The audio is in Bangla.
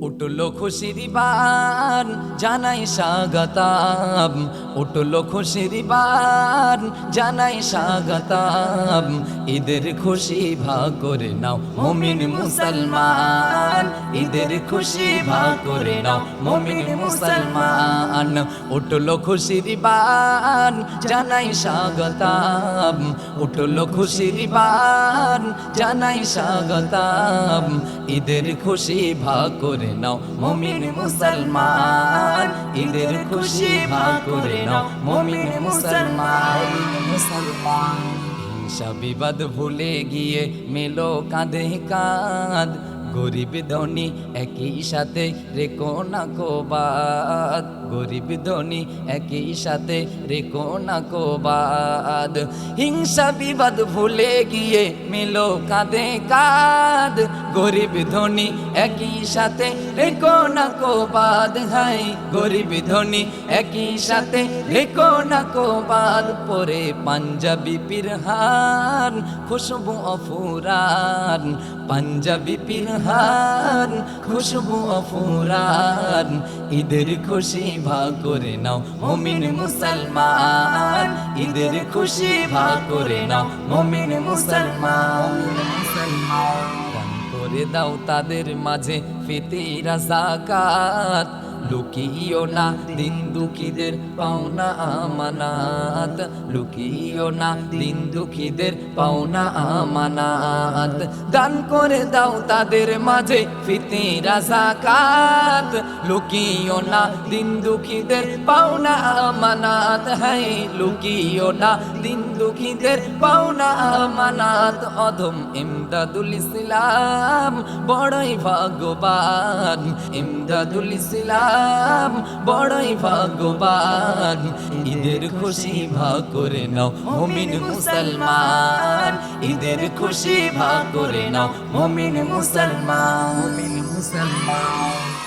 উঠল খুশির বান, জানাই স্বাগতাম। উঠল খুশির বান, জানাই স্বাগতাম। ঈদের খুশি ভাগ করে নাও মমিন মুসলমান। ঈদের খুশি ভাগ করে নাও মমিন মুসলমান। উঠল খুশির বান, জানাই স্বাগতাম। উঠল খুশির বান, জানাই স্বাগতাম। ঈদের খুশি ভাগ করে নাও। মমিন মুসলমান, ঈদের খুশি ভাগ করে নাও। মমিন মুসলমান মুসলমান। হিংসা বিবাদ ভুলে গিয়ে মেলো কাঁধে কাঁধ। গরিব ধনী একই সাথে রেখো না কোবাদ গরিব ধনী একই সাথে রেখো না কোবাদ হিংসা বিবাদ ভুলে গিয়ে মিলো কাঁধে কাঁধ গরিব ধনী একই সাথে রেখো না কোবাদ হাই গরিব ধনী একই সাথে রেখো না কোবাদ পরে পাঞ্জাবি পিরহান, খুশবু অফুরান, পাঞ্জাবি পিরহান খুশবু অফুরান। ঈদের খুশি ভাগ করে নাও, মমিন মুসলমান। ঈদের খুশি ভাগ করে নাও, মমিন মুসলমান। মুসলমান করে দাও তাদের মাঝে ফিতিরা জাকাত লুকিও না দিন দুঃখীদের পাওনা আমানাত। লুকিও না দিন দুঃখীদের পাওনা আমানাত। দান করে দাও তাদের মাঝে ফিতিরা জাকাত লুকিও না দিন দুঃখীদের পাওনা আমানাত। হাই লুকিও না দিন দুঃখীদের পাওনা আমানাত। অধম ইমদাদুল ইসলাম বড়ই ভাগ্যবান। ইমদাদুল ইসলাম বড়ই ভগবান ঈদের খুশি ভাগ করে নাও, মমিন মুসলমান। ঈদের খুশি ভাগ করে নাও, মমিন মুসলমান। মমিন মুসলমান।